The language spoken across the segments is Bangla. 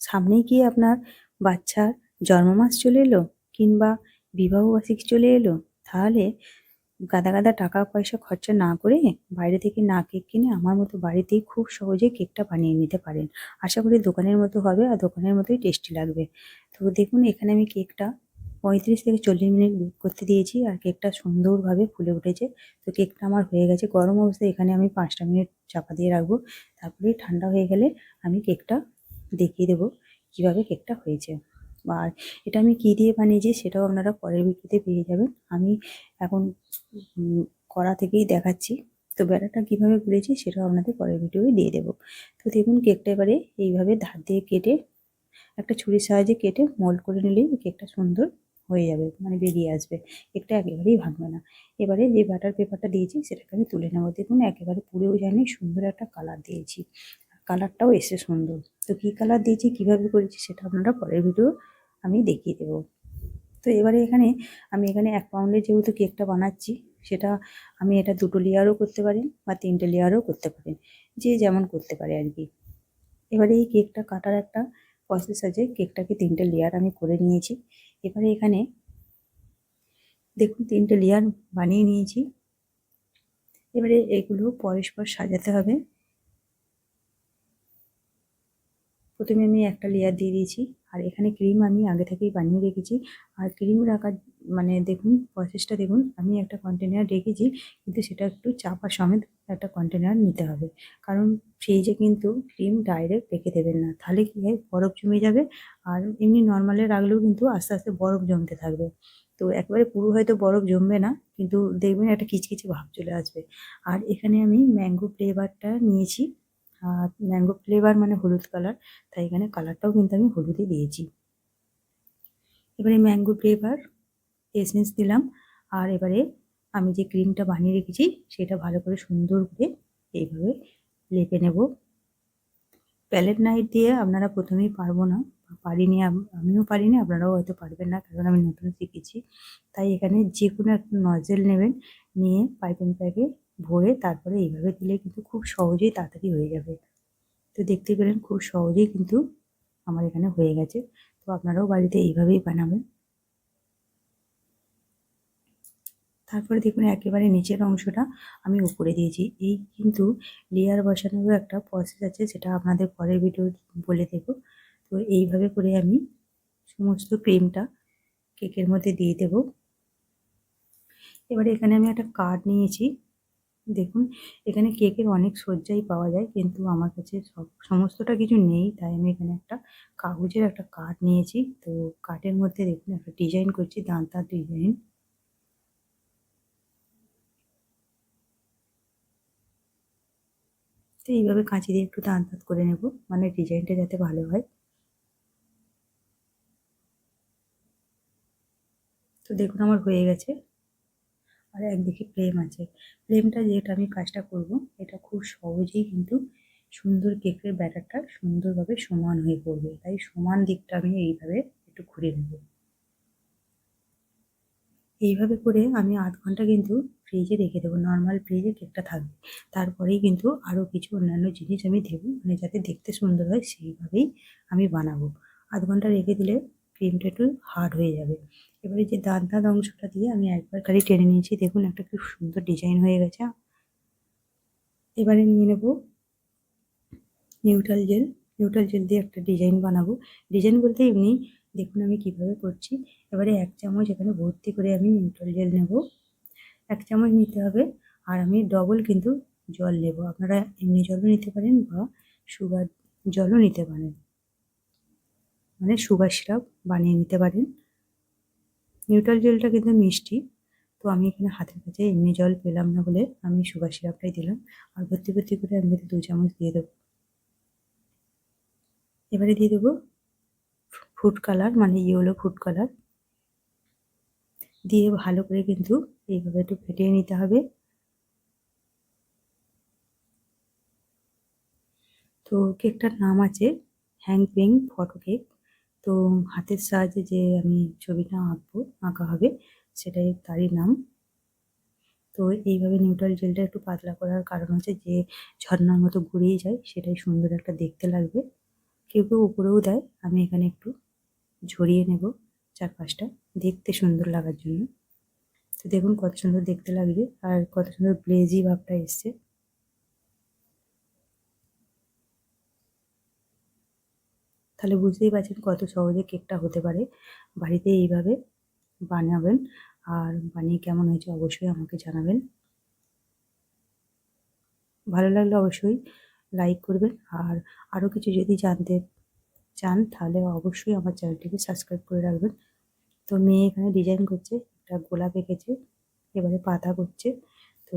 সামনেই গিয়ে আপনার বাচ্চার জন্মমাস চলে এলো কিংবা বিবাহবার্ষিকী চলে এলো, তাহলে গাদা গাদা টাকা পয়সা খরচা না করে বাইরে থেকে না কেক কিনে আমার মতো বাড়িতেই খুব সহজে কেকটা বানিয়ে নিতে পারেন। আশা করি দোকানের মতো হবে আর দোকানের মতোই টেস্টি লাগবে। তো দেখুন, এখানে আমি কেকটা পঁয়ত্রিশ থেকে চল্লিশ মিনিট বেক করতে দিয়েছি আর কেকটা সুন্দরভাবে ফুলে উঠেছে। তো কেকটা আমার হয়ে গেছে গরম অবস্থায়, এখানে আমি পাঁচটা মিনিট চাপা দিয়ে রাখব। তারপরে ঠান্ডা হয়ে গেলে আমি কেকটা দেখিয়ে দেবো কীভাবে কেকটা হয়েছে। আর এটা আমি কী দিয়ে বানিয়েছি সেটাও আপনারা পরের ভিডিওতে পেয়ে যাবেন। আমি এখন কড়া থেকেই দেখাচ্ছি। তো ব্যাটারটা কীভাবে গুলেছি সেটাও আপনাদের পরের ভিডিওই দিয়ে দেবো। তো দেখুন কেকটা এবারে এইভাবে ধার দিয়ে কেটে একটা ছুরির সাহায্যে কেটে মোল্ড করে নিলেই কেকটা সুন্দর হয়ে যাবে মানে বেরিয়ে আসবে। কেকটা একেবারেই ভাঙবে না। এবারে যে বাটার পেপারটা দিয়েছি সেটাকে আমি তুলে নেব। দেখুন একেবারে পুড়েও যায়নি সুন্দর একটা কালার দিয়েছি। কালারটাও এসে সুন্দর। তো কী কালার দিয়েছি, কীভাবে করেছি সেটা আপনারা পরের ভিডিও আমি দেখিয়ে দেবো। তো এবারে এখানে আমি এখানে এক পাউন্ডের যেহেতু কেকটা বানাচ্ছি, সেটা আমি এটা দুটো লেয়ারও করতে পারেন বা তিনটে লেয়ারও করতে পারেন যে যেমন করতে পারে আর কি। এবারে এই কেকটা কাটার একটা প্রসেস আছে কেকটাকে তিনটে লেয়ার আমি করে নিয়েছি। এবারে এখানে দেখুন তিনটে লেয়ার বানিয়ে নিয়েছি। এবারে এগুলো পরস্পর সাজাতে হবে। প্রথমে আমি একটা লেয়ার দিয়ে দিয়েছি। আর এখানে ক্রিম আমি আগে থেকেই বানিয়ে রেখেছি। আর ক্রিম রাখার মানে দেখুন প্রসেসটা দেখুন, আমি একটা কন্টেনার রেখেছি, কিন্তু সেটা একটু চাপা সমেত একটা কন্টেনার নিতে হবে। কারণ ফ্রিজে কিন্তু ক্রিম ডাইরেক্ট রেখে দেবেন না। তাহলে কী হয়? বরফ জমে যাবে। আর এমনি নর্মালে রাখলেও কিন্তু আস্তে আস্তে বরফ জমতে থাকবে। তো একবারে পুরো হয়তো বরফ জমবে না, কিন্তু দেখবেন একটা কিচকিচে ভাব চলে আসবে। আর এখানে আমি ম্যাঙ্গো ফ্লেভারটা নিয়েছি। আর ম্যাঙ্গো ফ্লেভার মানে হলুদ কালার তাই এখানে কালারটাও কিন্তু আমি হলুদই দিয়েছি। এবারে ম্যাঙ্গো ফ্লেভার এসেন্স দিলাম। আর এবারে আমি যে ক্রিমটা বানিয়ে রেখেছি, সেটা ভালো করে সুন্দর করে এইভাবে লেপে নেব। প্যালেট নাইট দিয়ে আপনারা প্রথমেই পারব না, পারিনি আমিও পারিনি, আপনারাও হয়তো পারবেন না, কারণ আমি নতুন শিখেছি। তাই এখানে যে কোনো একটা নজেল নেবেন, নিয়ে পাইপিং প্যাকে ভরে তারপরে এইভাবে দিলে কিন্তু খুব সহজেই তাড়াতাড়ি হয়ে যাবে। তো দেখতে পেলেন খুব সহজেই কিন্তু আমার এখানে হয়ে গেছে। তো আপনারাও বাড়িতে এইভাবেই বানাবেন। তারপরে দেখুন একেবারে নিচের অংশটা আমি উপরে দিয়েছি। এই কিন্তু লেয়ার বসানোরও একটা প্রসেস আছে, সেটা আপনাদের পরের ভিডিও বলে দেবো। তো এইভাবে করে আমি সমস্ত ক্রিমটা কেকের মধ্যে দিয়ে দেব। এবারে এখানে আমি একটা কার্ড নিয়েছি। দেখুন, এখানে কেকের অনেক সজ্জাই পাওয়া যায়, কিন্তু আমার কাছে সব, সমস্তটা কিছু নেই, তাই আমি এখানে একটা কাগজের একটা কার্ড নিয়েছি। তো কার্ডের মধ্যে দেখুন, একটা ডিজাইন করছি দাঁতার ডিজাইন। তো এইভাবে কাঁচি দিয়ে একটু দাঁত দাঁত করে নেব মানে ডিজাইনটা যাতে ভালো হয়। তো দেখুন, আমার হয়ে গেছে। আর একদিকে ফ্লেম আছে। ফ্লেমটা যেটা আমি কাজটা করব, এটা খুব সহজেই কিন্তু সুন্দর কেকের ব্যাটারটা সুন্দরভাবে সমান হয়ে পড়বে। তাই সমান দিকটা আমি এইভাবে একটু ঘুরে নেব। এইভাবে করে আমি আধ ঘণ্টা কিন্তু ফ্রিজে রেখে দেবো। নর্মাল ফ্রিজে কেকটা থাকবে। তারপরেই কিন্তু আরও কিছু অন্যান্য জিনিস আমি দেবো। মানে যাতে দেখতে সুন্দর হয় সেইভাবেই আমি বানাবো। আধ ঘণ্টা রেখে দিলে ক্রিমটা একটু হার্ড হয়ে যাবে। এবারে যে দাঁত দাঁত অংশটা দিয়ে আমি একবার খালি টেনে নিয়েছি, দেখুন একটা খুব সুন্দর ডিজাইন হয়ে গেছে। এবারে নিয়ে নেব নিউট্রাল জেল নিউট্রাল জেল দিয়ে একটা ডিজাইন বানাবো। ডিজাইন বলতে এমনি দেখুন আমি কীভাবে করছি। এবারে এক চামচ এখানে ভর্তি করে আমি নিউট্রাল জেল নেব। এক চামচ নিতে হবে আর আমি ডবল কিন্তু জল নেব। আপনারা এমনি জলও নিতে পারেন বা সুগার জলও নিতে পারেন। মানে সুগার সিরাপ বানিয়ে নিতে পারেন। নিউট্রাল জেলটা কিন্তু মিষ্টি। তো আমি এখানে হাতের কাছে এমনি জল পেলাম না বলে আমি সুগার সিরাপটাই দিলাম। আর ভর্তি ভর্তি করে আমি কিন্তু দু চামচ দিয়ে দেবো। এবারে দিয়ে দেবো ফুড কালার মানে ইয়েলো ফুড কালার। দিয়ে ভালো করে কিন্তু এইভাবে একটু ফেটিয়ে নিতে হবে। তো কেকটার নাম আছে হ্যাং পেং ফটো কেক। তো হাতের সাহায্যে যে আমি ছবিটা আঁকবো, আঁকা হবে, সেটাই তারই নাম। তো এইভাবে নিউট্রাল জেলটা একটু পাতলা করার কারণ হচ্ছে যে ঝর্নার মতো ঘুরিয়ে যায়, সেটাই সুন্দর একটা দেখতে লাগবে। কেউ কেউ উপরেও দেয়, আমি এখানে একটু ঝরিয়ে নেব চারপাশটা, দেখতে সুন্দর লাগার জন্য। তো দেখুন কত সুন্দর দেখতে লাগবে আর কত সুন্দর গ্লেজি ভাবটা এসছে। তাহলে বুঝতেই পারছেন কত সহজে কেকটা হতে পারে। বাড়িতে এইভাবে বানাবেন আর বানিয়ে কেমন হয়েছে অবশ্যই আমাকে জানাবেন। ভালো লাগলে অবশ্যই লাইক করবেন আর আরও কিছু যদি জানতে চান তাহলে অবশ্যই আমার চ্যানেলটিকে সাবস্ক্রাইব করে রাখবেন। তো মেয়ে এখানে ডিজাইন করছে, একটা গোলাপ এঁকেছে, এবারে পাতা করছে। তো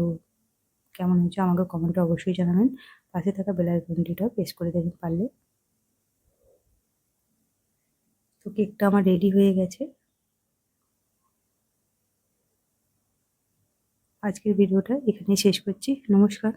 কেমন হয়েছে আমাকে কমেন্টে অবশ্যই জানাবেন। পাশে থাকা বেলার ঘন্টিটাও প্রেস করে দেবেন পারলে। তো কেকটা আমার রেডি হয়ে গেছে। আজকের ভিডিওটা এখানেই শেষ করছি। নমস্কার।